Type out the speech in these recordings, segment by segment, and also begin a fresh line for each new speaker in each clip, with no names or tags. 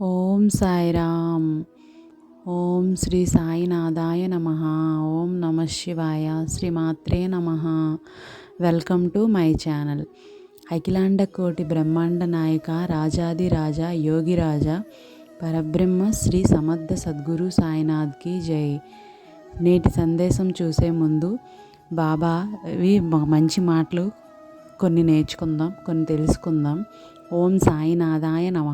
ఓం సాయిరామ్. ఓం శ్రీ సాయినాథాయ నమ. ఓం నమ శివాయ శ్రీమాత్రే నమ. Welcome to my channel. అఖిలాండ కోటి బ్రహ్మాండ నాయక రాజాది రాజా యోగిరాజ పరబ్రహ్మ శ్రీ సమర్థ సద్గురు సాయినాథ్కి జై. నేటి సందేశం చూసే ముందు బాబా ఇవి మంచి మాటలు కొన్ని నేర్చుకుందాం కొన్ని తెలుసుకుందాం. ఓం సాయినాథాయ నమ.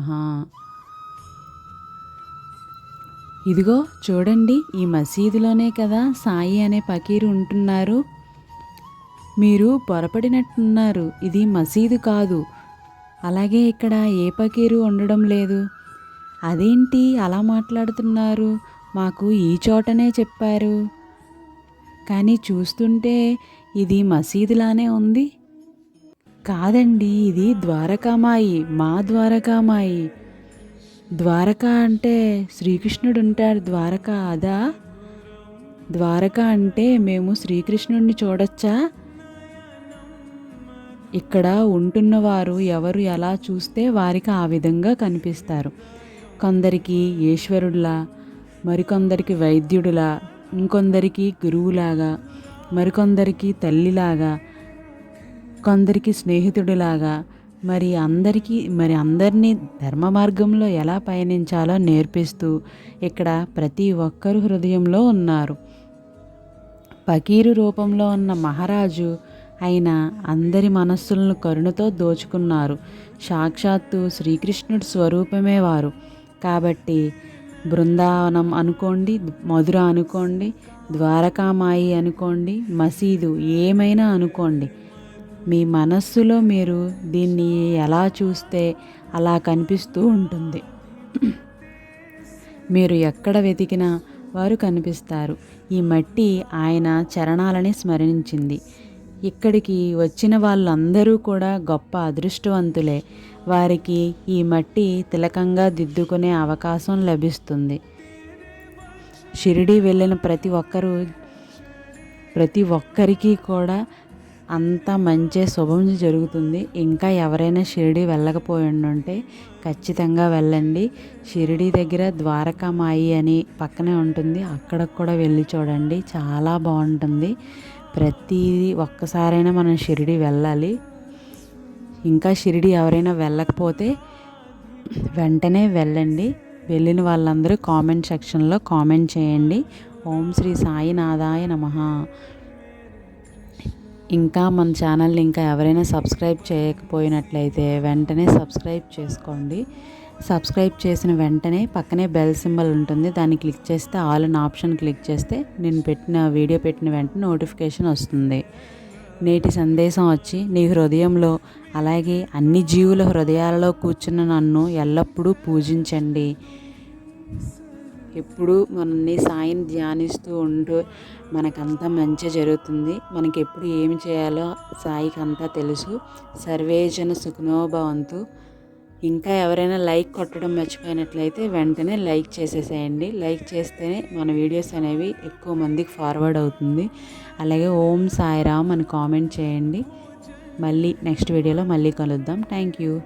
ఇదిగో చూడండి ఈ మసీదులోనే కదా సాయి అనే పకీరు ఉంటున్నారు. మీరు పొరపడినట్టున్నారు ఇది మసీదు కాదు. అలాగే ఇక్కడ ఏ పకీరు ఉండడం లేదు. అదేంటి అలా మాట్లాడుతున్నారు? మాకు ఈ చోటనే చెప్పారు. కానీ చూస్తుంటే ఇది మసీదులానే ఉంది. కాదండి ఇది ద్వారకామాయి మా ద్వారకామాయి. ద్వారక అంటే శ్రీకృష్ణుడు ఉంటారు ద్వారక అదా? ద్వారక అంటే మేము శ్రీకృష్ణుడిని చూడొచ్చా? ఇక్కడ ఉంటున్నవారు ఎవరు ఎలా చూస్తే వారికి ఆ విధంగా కనిపిస్తారు. కొందరికి ఈశ్వరుడిలా మరికొందరికి వైద్యుడిలా ఇంకొందరికి గురువులాగా మరికొందరికి తల్లిలాగా కొందరికి స్నేహితుడిలాగా మరి అందరికీ మరి అందరినీ ధర్మ మార్గంలో ఎలా పయనించాలో నేర్పిస్తూ ఇక్కడ ప్రతి ఒక్కరు హృదయంలో ఉన్నారు. పకీరు రూపంలో ఉన్న మహారాజు ఆయన అందరి మనస్సులను కరుణతో దోచుకున్నారు. సాక్షాత్తు శ్రీకృష్ణుడి స్వరూపమే వారు. కాబట్టి బృందావనం అనుకోండి మధుర అనుకోండి ద్వారకామాయి అనుకోండి మసీదు ఏమైనా అనుకోండి మీ మనస్సులో మీరు దీన్ని ఎలా చూస్తే అలా కనిపిస్తూ ఉంటుంది? మీరు ఎక్కడ వెతికినా వారు కనిపిస్తారు. ఈ మట్టి ఆయన చరణాలని స్మరించింది. ఇక్కడికి వచ్చిన వాళ్ళందరూ కూడా గొప్ప అదృష్టవంతులే. వారికి ఈ మట్టి తిలకంగా దిద్దుకునే అవకాశం లభిస్తుంది. షిరిడి వెళ్ళిన ప్రతి ఒక్కరూ ప్రతి ఒక్కరికి కూడా అంత మంచి శుభం జరుగుతుంది. ఇంకా ఎవరైనా షిరిడి వెళ్ళకపోయి ఉంటే ఖచ్చితంగా వెళ్ళండి. షిరిడి దగ్గర ద్వారకామాయి అని పక్కనే ఉంటుంది. అక్కడికి కూడా వెళ్ళి చూడండి. చాలా బాగుంటుంది. ప్రతిదీ ఒక్కసారైనా మనం షిరిడి వెళ్ళాలి. ఇంకా షిరిడి ఎవరైనా వెళ్ళకపోతే వెంటనే వెళ్ళండి. వెళ్ళిన వాళ్ళందరూ కామెంట్ సెక్షన్లో కామెంట్ చేయండి. ఓం శ్రీ సాయినాథాయ నమ. ఇంకా మన ఛానల్ని ఇంకా ఎవరైనా సబ్స్క్రైబ్ చేయకపోయినట్లయితే వెంటనే సబ్స్క్రైబ్ చేసుకోండి. సబ్స్క్రైబ్ చేసిన వెంటనే పక్కనే బెల్ సింబల్ ఉంటుంది. దాన్ని క్లిక్ చేస్తే ఆల్ అన్ ఆప్షన్ క్లిక్ చేస్తే నేను పెట్టిన వీడియో పెట్టిన వెంటనే నోటిఫికేషన్ వస్తుంది. నేటి సందేశం వచ్చి నీ హృదయంలో అలాగే అన్ని జీవుల హృదయాలలో కూర్చున్న నన్ను ఎల్లప్పుడూ పూజించండి. ఎప్పుడు మనల్ని సాయిని ధ్యానిస్తూ ఉంటూ మనకంతా మంచి జరుగుతుంది. మనకి ఎప్పుడు ఏమి చేయాలో సాయికి అంతా తెలుసు. సర్వేజన సుఖనోభవంతు ఇంకా ఎవరైనా లైక్ కొట్టడం మర్చిపోయినట్లయితే వెంటనే లైక్ చేసేసేయండి. లైక్ చేస్తేనే మన వీడియోస్ అనేవి ఎక్కువ మందికి ఫార్వర్డ్ అవుతుంది. అలాగే ఓం సాయిరామ్ అని కామెంట్ చేయండి. మళ్ళీ నెక్స్ట్ వీడియోలో మళ్ళీ కలుద్దాం. Thank you.